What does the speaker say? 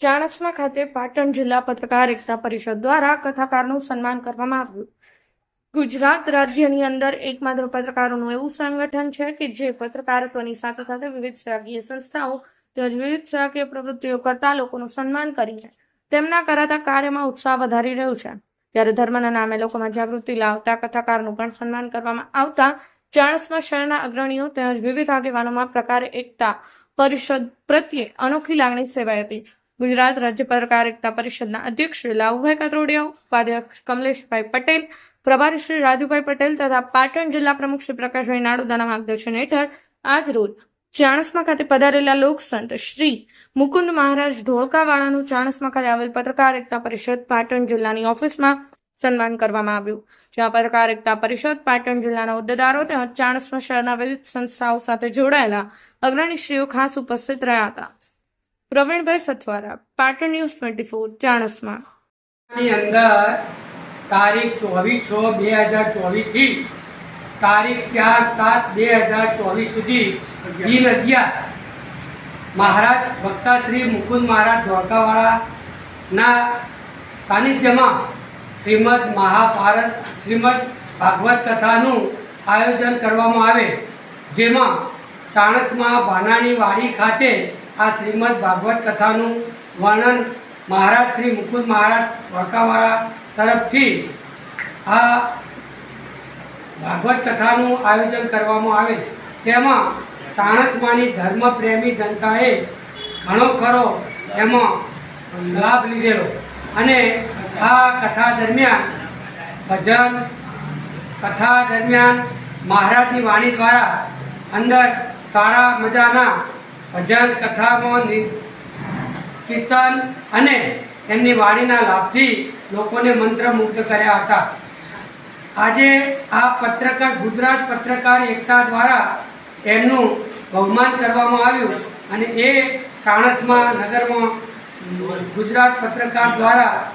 ચાણસ્મા ખાતે પાટણ જિલ્લા પત્રકાર એકતા પરિષદ દ્વારા કથાકારનું સન્માન કરવામાં આવ્યું. ગુજરાત રાજ્યની અંદર એકમાત્ર પત્રકારોનું એવું સંગઠન છે કે જે પત્રકારત્વની સાથે સાથે વિવિધ શાકીય સંસ્થાઓ તેમજ વિવિધ સેવાકીય પ્રવૃત્તિઓ કરતા લોકોનું સન્માન કરી છે. તેમના કરાતા કાર્યમાં ઉત્સાહ વધારી રહ્યું છે. ત્યારે ધર્મના નામે લોકોમાં જાગૃતિ લાવતા કથાકારનું પણ સન્માન કરવામાં આવતા ચાણસમાં શહેરના અગ્રણીઓ તેમજ વિવિધ આગેવાનોમાં પ્રકારે એકતા પરિષદ પ્રત્યે અનોખી લાગણી સેવાઈ હતી. ગુજરાત રાજ્ય પત્રકાર એકતા પરિષદના અધ્યક્ષ શ્રી લાવુભાઈ કાતરોડિયા ઉપાધ્યક્ષ કમલેશભાઈ પટેલ પ્રભારી શ્રી રાજુભાઈ પટેલ તથા પાટણ જિલ્લા પ્રમુખ શ્રી પ્રકાશભાઈ નાડુદાના માર્ગદર્શન હેઠળ આજ રોજ ચાણસ્મા ખાતે પધારેલા લોકસંત શ્રી મુકુંદ મહારાજ ધોળકાવાળાનું ચાણસમા ખાતે આવેલ પત્રકાર એકતા પરિષદ પાટણ જિલ્લાની ઓફિસમાં સન્માન કરવામાં આવ્યું. જ્યાં પત્રકાર એકતા પરિષદ પાટણ જિલ્લાના હોદ્દેદારો તેમજ ચાણસમા શહેરના વિવિધ સંસ્થાઓ સાથે જોડાયેલા અગ્રણીશ્રીઓ ખાસ ઉપસ્થિત રહ્યા હતા. Pravinbhai Sathwara, Patan news twenty four, Chanasma. અંદર તારીખ ચોવીસ છ બે હજાર ચોવીસથી તારીખ ચાર સાત બે હજાર ચોવીસ સુધી દિન અગિયાર મહારાજ ભક્તા શ્રી મુકુંદ મહારાજ ધોળકાવાળાના સાનિધ્યમાં શ્રીમદ મહાભારત, શ્રીમદ ભાગવત કથાનું આયોજન કરવામાં આવે, જેમાં ચાણસમાં ભાનાણી વાડી ખાતે આ શ્રીમદ ભાગવત કથાનું વર્ણન મહારાજ શ્રી મુકુદ મહારાજ વળકાવાળા તરફથી આ ભાગવત કથાનું આયોજન કરવામાં આવે. તેમાં ચાણસમાની ધર્મપ્રેમી જનતાએ ઘણો ખરો એમાં લાભ લીધેલો. અને આ કથા દરમિયાન, ભજન કથા દરમિયાન મહારાજની વાણી દ્વારા અંદર સારા મજાના ભજન કથામાં કીર્તન અને એમની વાણીના લાભથી લોકોને મંત્રમુગ્ધ કર્યા હતા. આજે આ પત્રકાર, ગુજરાત પત્રકાર એકતા દ્વારા એમનું બહુમાન કરવામાં આવ્યું અને એ ચાણસમાં નગરમાં ગુજરાત પત્રકાર દ્વારા